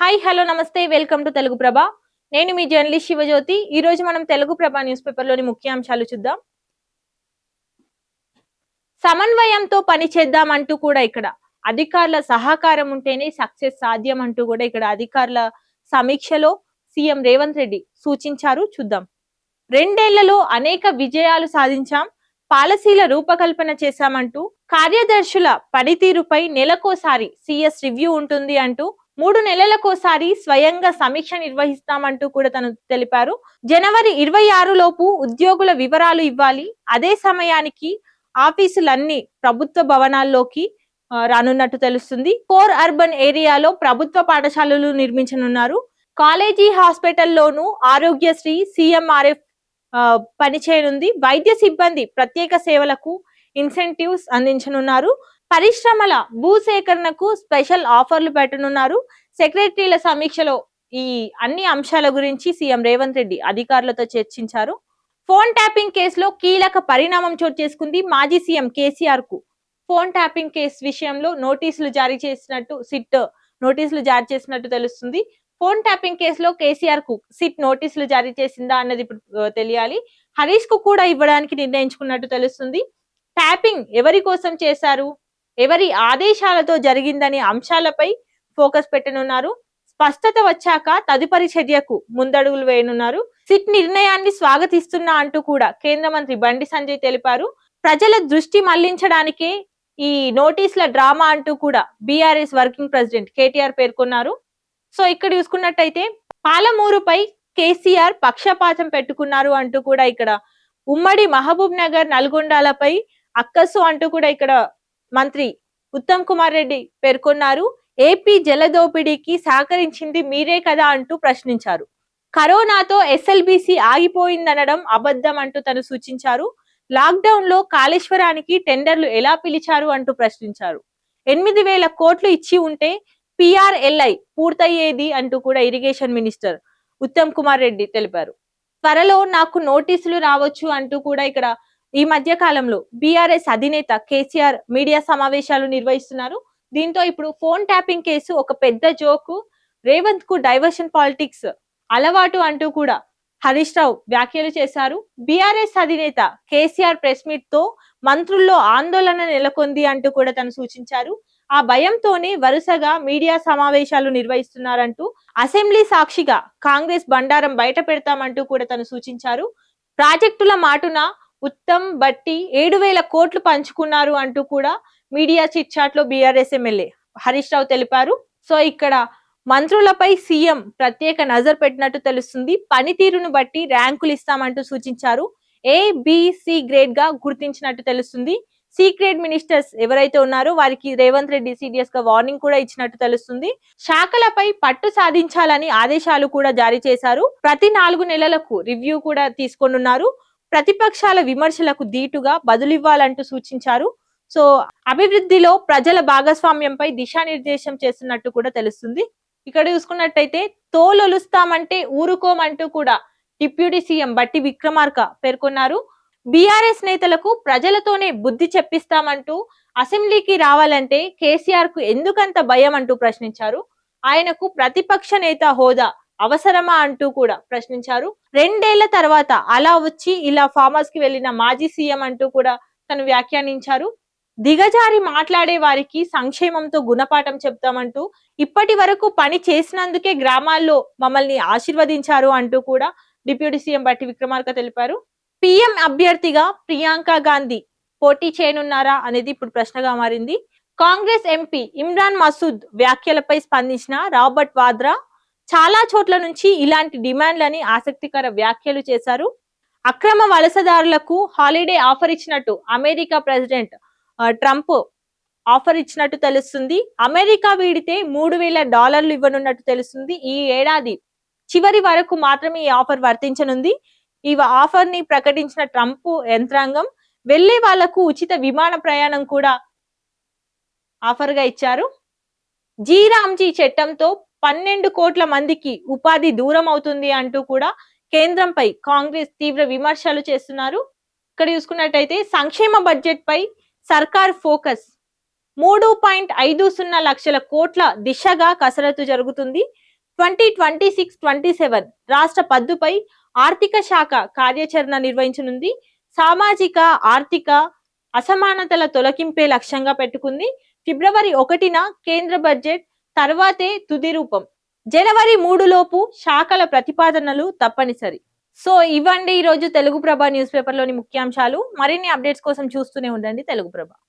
Hi hello నమస్తే. Welcome to Telugu Prabha నేను మీ జర్నలిస్ట్ శివజ్యోతి ఈ రోజు మనం తెలుగు ప్రభ న్యూస్ పేపర్లోని ముఖ్యాంశాలు చూద్దాం. సమన్వయంతో పని చేద్దామంటూ కూడా ఇక్కడ అధికారుల సహకారం ఉంటేనే సక్సెస్ సాధ్యం అంటూ కూడా ఇక్కడ అధికారుల సమీక్షలో సీఎం రేవంత్ రెడ్డి సూచించారు. చూద్దాం. రెండేళ్ళలో అనేక విజయాలు సాధించాం. పాలసీల రూపకల్పన చేశామంటూ కార్యదర్శుల పనితీరుపై నెలకోసారి సిఎస్ రివ్యూ ఉంటుంది అంటూ మూడు నెలలకోసారి స్వయంగా సమీక్ష నిర్వహిస్తామంటూ కూడా తను తెలిపారు. జనవరి ఇరవై ఆరు లోపు ఉద్యోగుల వివరాలు ఇవ్వాలి. అదే సమయానికి ఆఫీసులన్నీ ప్రభుత్వ భవనాల్లోకి రానున్నట్టు తెలుస్తుంది. కోర్ అర్బన్ ఏరియాలో ప్రభుత్వ పాఠశాలలు నిర్మించనున్నారు. కాలేజీ హాస్పిటల్లోనూ ఆరోగ్యశ్రీ సిఎంఆర్ఎఫ్ పనిచేయనుంది. వైద్య సిబ్బంది ప్రత్యేక సేవలకు ఇన్సెంటివ్స్ అందించనున్నారు. పరిశ్రమల భూసేకరణకు స్పెషల్ ఆఫర్లు పెట్టనున్నారు. సెక్రటరీల సమీక్షలో ఈ అన్ని అంశాల గురించి సీఎం రేవంత్ రెడ్డి అధికారులతో చర్చించారు. ఫోన్ ట్యాపింగ్ కేసులో కీలక పరిణామం చోటు చేసుకుంది మాజీ సీఎం కేసీఆర్కు ఫోన్ ట్యాపింగ్ కేసు విషయంలో నోటీసులు జారీ చేసినట్టు సిట్ నోటీసులు జారీ చేసినట్టు తెలుస్తుంది. ఫోన్ ట్యాపింగ్ కేసులో కేసీఆర్కు సిట్ నోటీసులు జారీ చేసిందా అన్నది ఇప్పుడు తెలియాలి. హరీష్కు కూడా ఇవ్వడానికి నిర్ణయించుకున్నట్టు తెలుస్తుంది. ట్యాపింగ్ ఎవరి కోసం చేశారు? ఎవరి ఆదేశాలతో జరిగిందనే అంశాలపై ఫోకస్ పెట్టనున్నారు. స్పష్టత వచ్చాక తదుపరి చర్యకు ముందడుగులు వేయనున్నారు. సిట్ నిర్ణయాన్ని స్వాగతిస్తున్నా అంటూ కూడా కేంద్ర మంత్రి బండి సంజయ్ తెలిపారు. ప్రజల దృష్టి మళ్ళించడానికే ఈ నోటీసుల డ్రామా అంటూ కూడా బీఆర్ఎస్ వర్కింగ్ ప్రెసిడెంట్ కేటీఆర్ పేర్కొన్నారు. సో ఇక్కడ చూసుకున్నట్టయితే పాలమూరుపై కేసీఆర్ పక్షపాతం పెట్టుకున్నారు అంటూ కూడా ఇక్కడ ఉమ్మడి మహబూబ్ నగర్ నల్గొండాలపై అక్కసు అంటూ కూడా ఇక్కడ మంత్రి ఉత్తమ్ కుమార్ రెడ్డి పేర్కొన్నారు ఏపీ జలదోపిడీకి సహకరించింది మీరే కదా అంటూ ప్రశ్నించారు. కరోనాతో ఎస్ఎల్బిసి ఆగిపోయిందనడం అబద్ధం అంటూ తను సూచించారు. లాక్డౌన్లో కాళేశ్వరానికి టెండర్లు ఎలా పిలిచారు అంటూ ప్రశ్నించారు. ఎనిమిది వేల కోట్లు ఇచ్చి ఉంటే పిఆర్ఎల్ఐ పూర్తయ్యేది అంటూ కూడా ఇరిగేషన్ మినిస్టర్ ఉత్తమ్ కుమార్ రెడ్డి తెలిపారు. త్వరలో నాకు నోటీసులు రావచ్చు అంటూ కూడా ఇక్కడ ఈ మధ్య కాలంలో బీఆర్ఎస్ అధినేత కేసీఆర్ మీడియా సమావేశాలు నిర్వహిస్తున్నారు. దీంతో ఇప్పుడు ఫోన్ ట్యాపింగ్ కేసు ఒక పెద్ద జోకు. రేవంత్కు డైవర్షన్ పాలిటిక్స్ అలవాటు అంటూ కూడా హరీష్ రావు వ్యాఖ్యలు చేశారు. బీఆర్ఎస్ అధినేత కేసీఆర్ ప్రెస్ మీట్తో మంత్రుల్లో ఆందోళన నెలకొంది అంటూ కూడా తను సూచించారు. ఆ భయంతోనే వరుసగా మీడియా సమావేశాలు నిర్వహిస్తున్నారంటూ అసెంబ్లీ సాక్షిగా కాంగ్రెస్ బండారం బయట పెడతామంటూ కూడా తను సూచించారు. ప్రాజెక్టుల మాటున ఉత్తమ్ బట్టి ఏడు వేల కోట్లు పంచుకున్నారు అంటూ కూడా మీడియా చిట్లో బీఆర్ఎస్ ఎమ్మెల్యే హరీష్ రావు తెలిపారు. సో ఇక్కడ మంత్రులపై సీఎం ప్రత్యేక నజర్ పెట్టినట్టు తెలుస్తుంది. పనితీరును బట్టి ర్యాంకులు ఇస్తామంటూ సూచించారు. ఏ బిసి గ్రేడ్గా గుర్తించినట్టు తెలుస్తుంది. సీక్రెట్ మినిస్టర్స్ ఎవరైతే ఉన్నారో వారికి రేవంత్ రెడ్డి సీరియస్గా వార్నింగ్ కూడా ఇచ్చినట్టు తెలుస్తుంది. శాఖలపై పట్టు సాధించాలని ఆదేశాలు కూడా జారీ చేశారు. ప్రతి నాలుగు నెలలకు రివ్యూ కూడా తీసుకోనున్నారు. ప్రతిపక్షాల విమర్శలకు దీటుగా బదులివ్వాలంటూ సూచించారు. సో అభివృద్ధిలో ప్రజల భాగస్వామ్యంపై దిశానిర్దేశం చేస్తున్నట్టు కూడా తెలుస్తుంది. ఇక్కడ చూసుకున్నట్టయితే తోలొలుస్తామంటే ఊరుకోమంటూ కూడా డిప్యూటీ సీఎం బట్టి విక్రమార్క పేర్కొన్నారు. బీఆర్ఎస్ నేతలకు ప్రజలతోనే బుద్ధి చెప్పిస్తామంటూ అసెంబ్లీకి రావాలంటే కేసీఆర్కు ఎందుకంత భయం అంటూ ప్రశ్నించారు. ఆయనకు ప్రతిపక్ష నేత హోదా అవసరమా అంటూ కూడా ప్రశ్నించారు. రెండేళ్ళ తర్వాత అలా వచ్చి ఇలా ఫామ్ హౌస్కి వెళ్ళిన మాజీ సీఎం అంటూ కూడా తను వ్యాఖ్యానించారు. దిగజారి మాట్లాడే వారికి సంక్షేమంతో గుణపాఠం చెప్తామంటూ ఇప్పటి వరకు పని చేసినందుకే గ్రామాల్లో మమ్మల్ని ఆశీర్వదించారు అంటూ కూడా డిప్యూటీ సీఎం బట్టి విక్రమార్క తెలిపారు. పిఎం అభ్యర్థిగా ప్రియాంక గాంధీ పోటీ చేయనున్నారా అనేది ఇప్పుడు ప్రశ్నగా మారింది. కాంగ్రెస్ ఎంపీ ఇమ్రాన్ మసూద్ వ్యాఖ్యలపై స్పందించిన రాబర్ట్ వాద్రా చాలా చోట్ల నుంచి ఇలాంటి డిమాండ్లని ఆసక్తికర వ్యాఖ్యలు చేశారు. అక్రమ వలసదారులకు హాలిడే ఆఫర్ ఇచ్చినట్టు అమెరికా ప్రెసిడెంట్ ట్రంప్ ఆఫర్ ఇచ్చినట్టు తెలుస్తుంది. అమెరికా వీడితే మూడు వేల డాలర్లు ఇవ్వనున్నట్టు తెలుస్తుంది. ఈ ఏడాది చివరి వరకు మాత్రమే ఈ ఆఫర్ వర్తించనుంది. ఈ ఆఫర్ని ప్రకటించిన ట్రంప్ యంత్రాంగం వెళ్ళే వాళ్ళకు ఉచిత విమాన ప్రయాణం కూడా ఆఫర్గా ఇచ్చారు జీరామ్జీ చట్టంతో పన్నెండు కోట్ల మందికి ఉపాధి దూరం అవుతుంది అంటూ కూడా కేంద్రంపై కాంగ్రెస్ తీవ్ర విమర్శలు చేస్తున్నారు. ఇక్కడ చూసుకున్నట్టయితే సంక్షేమ బడ్జెట్ పై సర్కార్ ఫోకస్. మూడు పాయింట్ ఐదు సున్నా లక్షల కోట్ల దిశగా కసరత్తు జరుగుతుంది. Twenty twenty six twenty seven రాష్ట్ర పద్దుపై ఆర్థిక శాఖ కార్యాచరణ నిర్వహించనుంది. సామాజిక ఆర్థిక అసమానతల తొలగింపే లక్ష్యంగా పెట్టుకుంది. ఫిబ్రవరి ఒకటిన కేంద్ర బడ్జెట్ తర్వాతే తుది రూపం. జనవరి మూడు లోపు శాఖల ప్రతిపాదనలు తప్పనిసరి. సో ఇవ్వండి ఈ రోజు తెలుగు ప్రభ న్యూస్ పేపర్లోని ముఖ్యాంశాలు. మరిన్ని అప్డేట్స్ కోసం చూస్తూనే ఉండండి తెలుగు ప్రభ.